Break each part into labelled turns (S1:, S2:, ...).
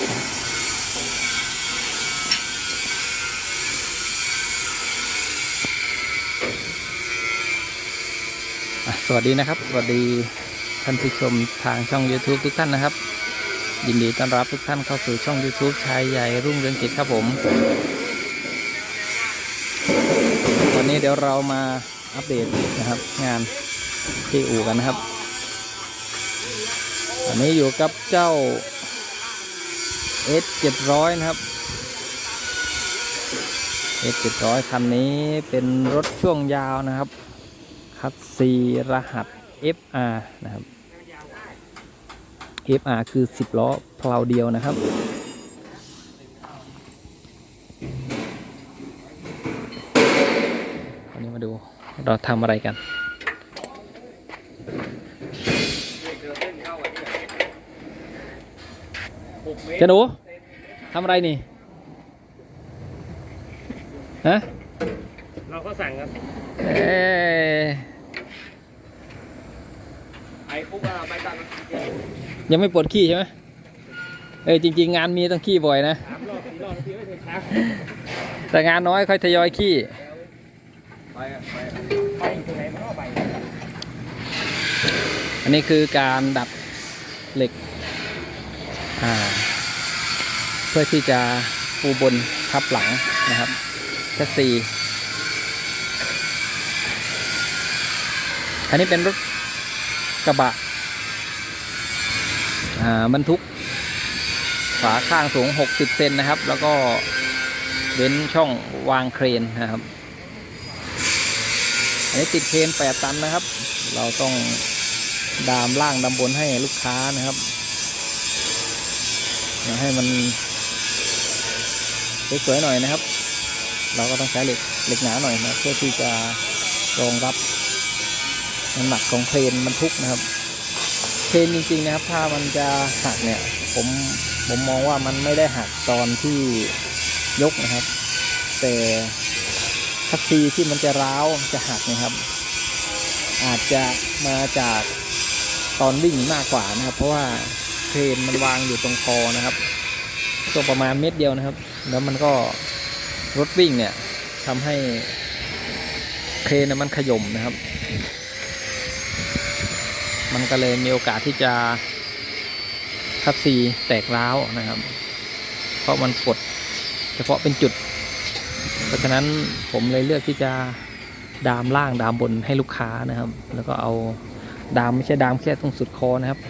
S1: สวัสดีนะครับ สวัสดีท่านผู้ชมทางช่อง YouTube ทุกท่านนะครับ ยินดีต้อนรับทุกท่านเข้าสู่ช่อง YouTube ชายใหญ่รุ่งเรืองกิจครับผมวันนี้เดี๋ยวเรามาอัปเดตนะครับ งานที่อู่กันนะครับ อันนี้อยู่กับเจ้า S 700 นะครับ S 700คันนี้เป็นรถช่วงยาวนะครับ คัดซีรหัส FR นะครับ FR คือ 10 ล้อเพลาเดียวนะครับวันนี้มาดูเราทำอะไรกัน เจ้าหนูทำอะไรนี่ฮะ
S2: เราก็สั่งครับ
S1: เอ้ย
S2: ไอ้ปุ๊บไปตัด
S1: ยังไม่ปวดขี้ใช่ไหมเออจริง ๆ งานมีต้องขี้บ่อยนะ
S2: สามรอบสี่รอบทีไม่เคยชัก
S1: แต่งานน้อยค่อยทยอยขี้
S2: ไปไปไปที่ไหนมันก็ไป
S1: อันนี้คือการดัดเหล็กอ่า เพื่อที่จะปูบนทับหลังนะครับแค่ซีอันนี้เป็นรถกระบะอ่าบรรทุกฝาข้างสูง 60 เซนนะครับ แล้วก็เว้นช่องวางเครนนะครับ อันนี้ติดเครน8ตันนะครับ เราต้องดามล่างดามบนให้ลูกค้านะครับให้มัน สวยๆหน่อยนะครับ เราก็ต้องใช้เหล็กเหล็กหนาหน่อยนะเพื่อที่จะรองรับน้ำหนักของเครนบรรทุกนะครับ เครนจริงๆนะครับ ถ้ามันจะหักเนี่ยผมผมมองว่ามันไม่ได้หักตอนที่ยกนะครับ แต่คัสซีที่มันจะร้าวจะหักนะครับ อาจจะมาจากตอนวิ่งมากกว่านะครับ เพราะว่าเครนมันวางอยู่ตรงคอนะครับตัวประมาณเม็ดเดียวนะครับ แล้วมันก็รถวิ่งเนี่ยทำให้เครนมันขย่มนะครับ มันก็เลยมีโอกาสที่จะคัดซีแตกร้าวนะครับ เพราะมันกดเฉพาะเป็นจุด เพราะฉะนั้นผมเลยเลือกที่จะดามล่างดามบนให้ลูกค้านะครับ แล้วก็เอาดามไม่ใช่ดามแค่ตรงสุดคอนะครับ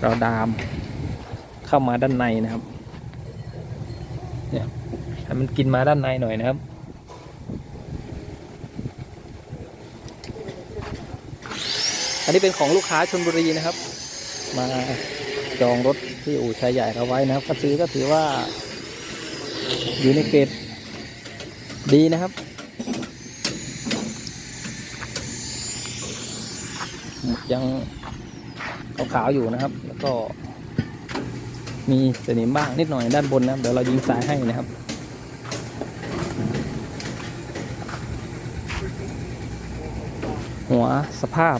S1: เราดามเข้ามาด้านในนะครับ เนี่ยให้มันกินมาด้านในหน่อยนะครับ อันนี้เป็นของลูกค้าชนบุรีนะครับ มาจองรถที่อู่ชายใหญ่เราไว้นะครับก็ซื้อก็ถือว่าอยู่ในเกรดดีนะครับยังขาวๆอยู่นะครับ แล้วก็ มีสนิมบ้างนิดหน่อยด้านบนนะครับเดี๋ยวเรายิงสายให้นะครับหัวสภาพ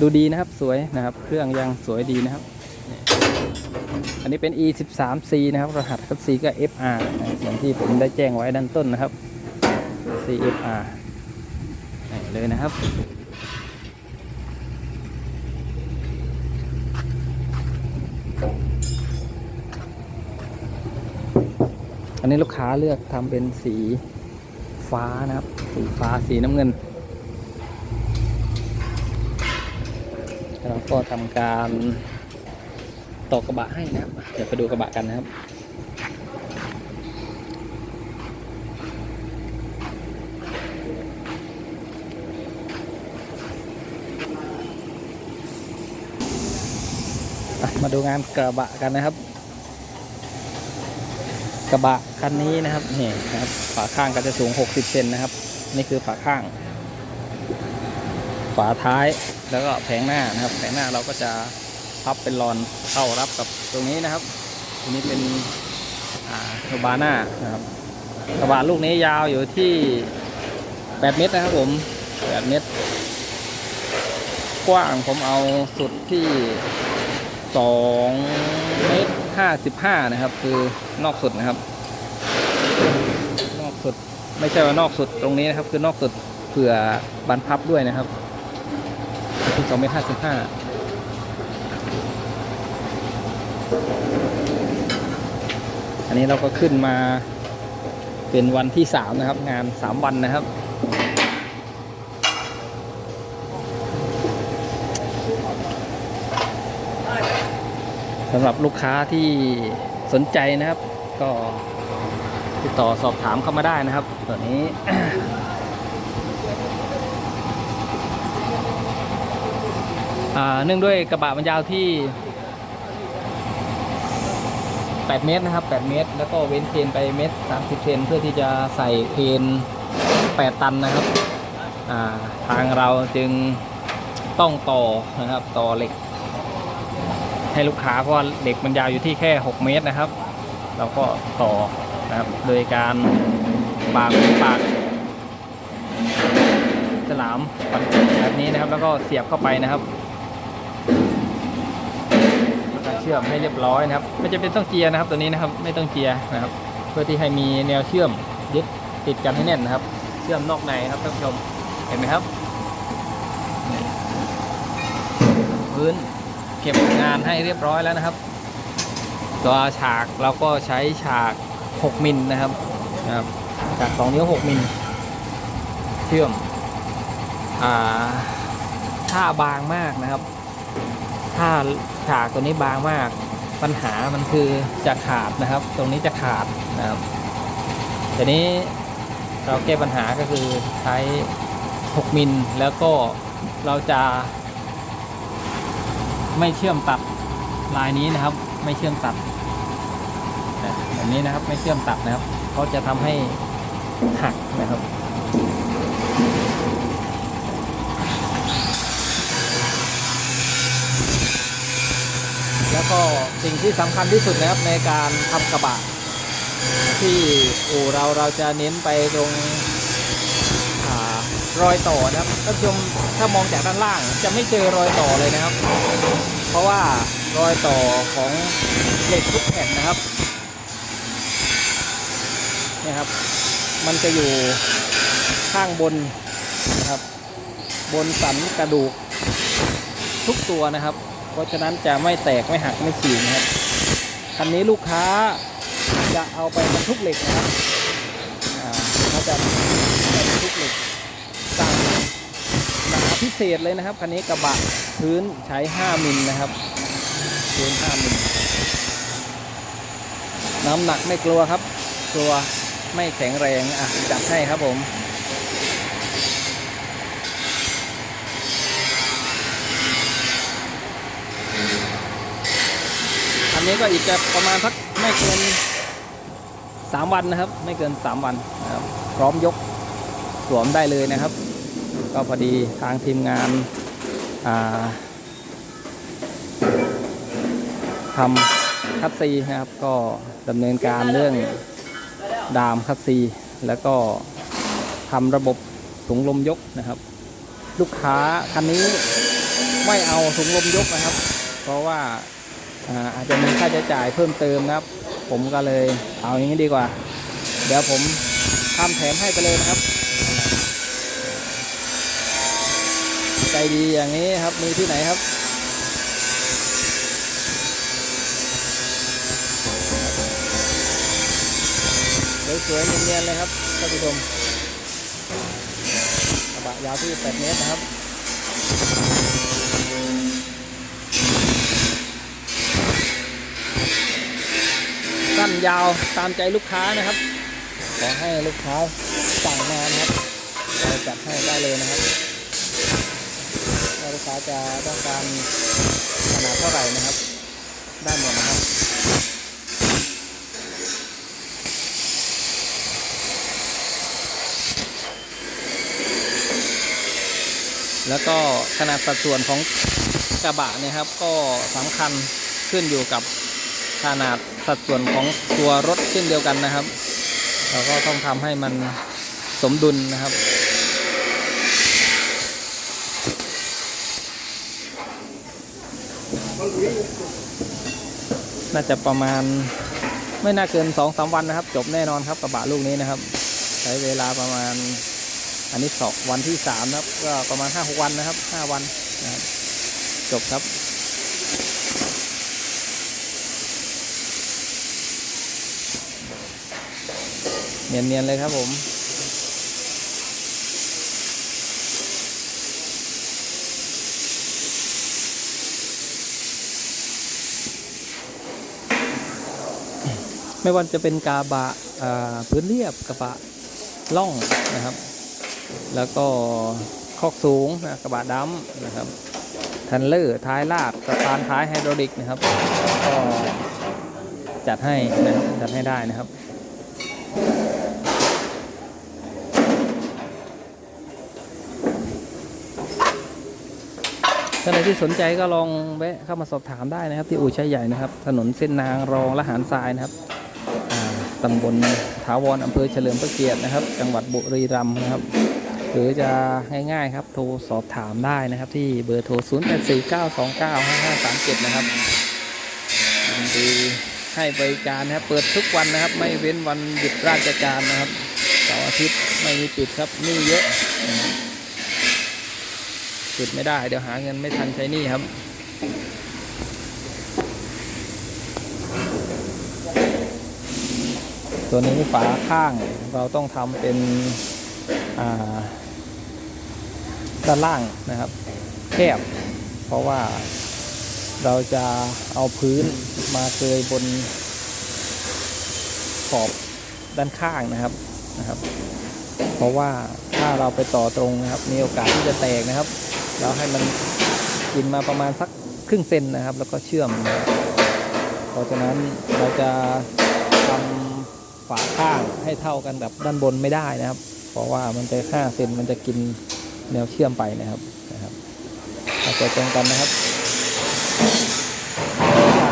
S1: ดูดีนะครับสวยนะครับ เครื่องยังสวยดีนะครับ อันนี้เป็น e 1 3 c นะครับ รหัสคัด c ก็ fr อย่างที่ผมได้แจ้งไว้ด้านต้นนะครับ cfr เลยนะครับ อันนี้ลูกค้าเลือกทำเป็นสีฟ้านะครับ สีฟ้าสีน้ำเงิน เราก็ทำการตอกกระบะให้นะครับ เดี๋ยวไปดูกระบะกันนะครับมาดูงานกระบะกันนะครับ กระบะคันนี้นะครับนี่นะครับฝาข้างก็จะสูง 60 เซนนะครับ นี่คือฝาข้าง ฝาท้ายแล้วก็แผงหน้านะครับ แผงหน้าเราก็จะพับเป็นรอนเข้ารับกับตรงนี้นะครับตรงนี้เป็นอ่าโนบาน่านะครับกระบะลูกนี้ยาวอยู่ที่ 8 เมตรนะครับผม 8 เมตร กว้างผมเอาสุดที่ 2 เมตร 55 นะครับ คือนอกสุดนะครับ นอกสุดไม่ใช่ว่านอกสุดตรงนี้นะครับ คือนอกสุดเผื่อบรรพับด้วยนะครับคือ2เมตร55อันนี้เราก็ขึ้นมาเป็นวันที่3นะครับ งาน3วันนะครับ สำหรับลูกค้าที่สนใจนะครับ ก็ติดต่อสอบถามเข้ามาได้นะครับตัวนี้เนื่องด้วยกระบะมันยาวที่ 8 เมตรนะครับ 8 เมตร แล้วก็เว้นเคนไปเมตร 30 เซนเพื่อที่จะใส่เคน8 ตันนะครับ ทางเราจึงต้องต่อนะครับ ต่อเหล็ก ให้ลูกค้าเพราะว่าเหล็กมันยาวอยู่ที่แค่ 6 เมตรนะครับ เราก็ต่อนะครับโดยการบากปากฉลามแบบนี้นะครับ แล้วก็เสียบเข้าไปนะครับเชื่อมให้เรียบร้อยนะครับ ไม่จำเป็นต้องเจียนะครับ ตัวนี้นะครับไม่ต้องเจียนะครับ เพื่อที่ให้มีแนวเชื่อมยึดติดกันให้แน่นนะครับ เชื่อมนอกในครับท่านผู้ชมเห็นไหมครับพื้น เก็บงานให้เรียบร้อยแล้วนะครับ ตัวฉากเราก็ใช้ฉาก 6 มิลนะครับนะครับฉาก2นิ้ว 6 มิลเชื่อมอ่าถ้าบางมากนะครับ ถ้าฉากตัวนี้บางมาก ปัญหามันคือจะขาดนะครับ ตรงนี้จะขาดนะครับทีนี้เราแก้ปัญหาก็คือใช้ 6 มิลแล้วก็เราจะ ไม่เชื่อมตัดลายนี้นะครับ ไม่เชื่อมตัดแบบนี้นะครับไม่เชื่อมตัดนะครับเขาจะทำให้หักนะครับแล้วก็สิ่งที่สำคัญที่สุดนะครับในการทำกระบะ ที่อู่เราเราจะเน้นไปตรง รอยต่อนะครับท่านผู้ชมถ้ามองจากด้านล่างจะไม่เจอรอยต่อเลยนะครับ เพราะว่ารอยต่อของเหล็กทุกแผ่นนะครับนี่ครับ มันจะอยู่ข้างบนนะครับ บนสันกระดูกทุกตัวนะครับ เพราะฉะนั้นจะไม่แตกไม่หักไม่ฉีกนะครับคันนี้ลูกค้าจะเอาไปบรรทุกเหล็กนะครับอ่าเขาจะไปบรรทุกเหล็กสั่งหนา พิเศษเลยนะครับคันนี้กระบะพื้นใช้ 5 มิลนะครับพื้น 5 มิลน้ำหนักไม่กลัวครับกลัวไม่แข็งแรงอะจัดให้ครับผมอันนี้ก็อีกจะประมาณสักไม่เกินสามวันนะครับ ไม่เกินสามวันนะครับพร้อมยกสวมได้เลยนะครับ ก็พอดีทางทีมงานาทำคัตซีนะครับ ก็ดำเนินการเรื่องดามคัตซี แล้วก็ทำระบบถุงลมยกนะครับ ลูกค้าคันนี้ไม่เอาถุงลมยกนะครับ เพราะว่าอ่าอาจจะมีค่าใช้จ่ายเพิ่มเติมนะครับ ผมก็เลยเอาอย่างนี้ดีกว่า เดี๋ยวผมทำแถมให้ไปเลยนะครับ ใจดีอย่างนี้ครับมีที่ไหนครับสวยๆเนียนๆเลยครับท่านผู้ชมกระบะยาวที่ 8 เมตรนะครับสั้นยาวตามใจลูกค้านะครับ ขอให้ลูกค้าสั่งมานะครับเราจัดให้ได้เลยนะครับ ลูกค้าจะต้องการขนาดเท่าไหร่นะครับ ได้หมดนะครับแล้วก็ขนาดสัดส่วนของกระบะนี่ยครับ ก็สำคัญขึ้นอยู่กับขนาดสัดส่วนของตัวรถเช่นเดียวกันนะครับ เราก็ต้องทำให้มันสมดุลนะครับ น่าจะประมาณไม่น่าเกินสองสามวันนะครับ จบแน่นอนครับกระบะลูกนี้นะครับ ใช้เวลาประมาณอันนี้สองวันที่สามนะครับ ก็ประมาณห้าหกวันนะครับห้าวันนะครับจบครับเนียนๆเลยครับผม ไม่ว่าจะเป็นกาบะพื้นเรียบกระบะล่องนะครับ แล้วก็คอกสูงนะกระบะดำนะครับทันเลอร์ท้ายลาดสะพานท้ายไฮดรอลิกนะครับก็จัดให้นะครับจัดให้ได้นะครับท่านใดที่สนใจก็ลองแวะเข้ามาสอบถามได้นะครับ ที่อู่ชัยใหญ่นะครับ ถนนเส้นนางรองละหารทรายนะครับ ตำบลถาวรอำเภอเฉลิมพระเกียรตินะครับ จังหวัดบุรีรัมย์นะครับ หรือจะง่ายๆครับโทรสอบถามได้นะครับ ที่เบอร์โทร 0 8 4 9 2 9 5 5 3 7 นะครับดีให้บริการนะครับ เปิดทุกวันนะครับ ไม่เว้นวันหยุดราชการนะครับเสาร์อาทิตย์ไม่มีปิดครับหนี่เยอะปิดไม่ได้เดี๋ยวหาเงินไม่ทันใช้หนี่ครับ ตัวนี้ฝาข้างเราต้องทำเป็นด้านล่างนะครับแคบ เพราะว่าเราจะเอาพื้นมาเกยบนขอบด้านข้างนะครับนะครับ เพราะว่าถ้าเราไปต่อตรงนะครับ มีโอกาสที่จะแตกนะครับ เราให้มันกินมาประมาณสักครึ่งเซนนะครับ แล้วก็เชื่อม เพราะฉะนั้นเราจะทำ ฝาข้างให้เท่ากันกับด้านบนไม่ได้นะครับ เพราะว่ามันจะห้าเซนมันจะกินแนวเชื่อมไปนะครับนะครับอาใจะตรงกันนะครับ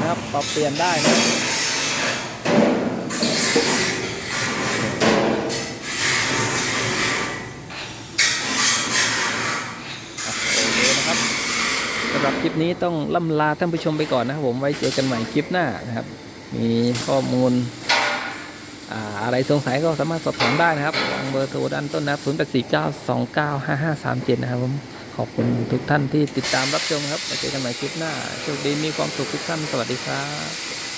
S1: นะครับปรับเปลี่ยนได้นะโอเคนะครับสำหรับคลิปนี้ต้องล่ำลาท่านผู้ชมไปก่อนนะครับผมไว้เจอกันใหม่คลิปหน้านะครับ มีข้อมูล อะไรสงสัยก็สามารถสอบถามได้นะครับทางเบอร์โทรด้านต้นนะครับ0 8 4 9 2 9 5 5 3 7นะครับผมขอบคุณทุกท่านที่ติดตามรับชมครับไว้เจอกันใหม่คลิปหน้าโชคดีมีความสุขทุกท่านสวัสดีครับ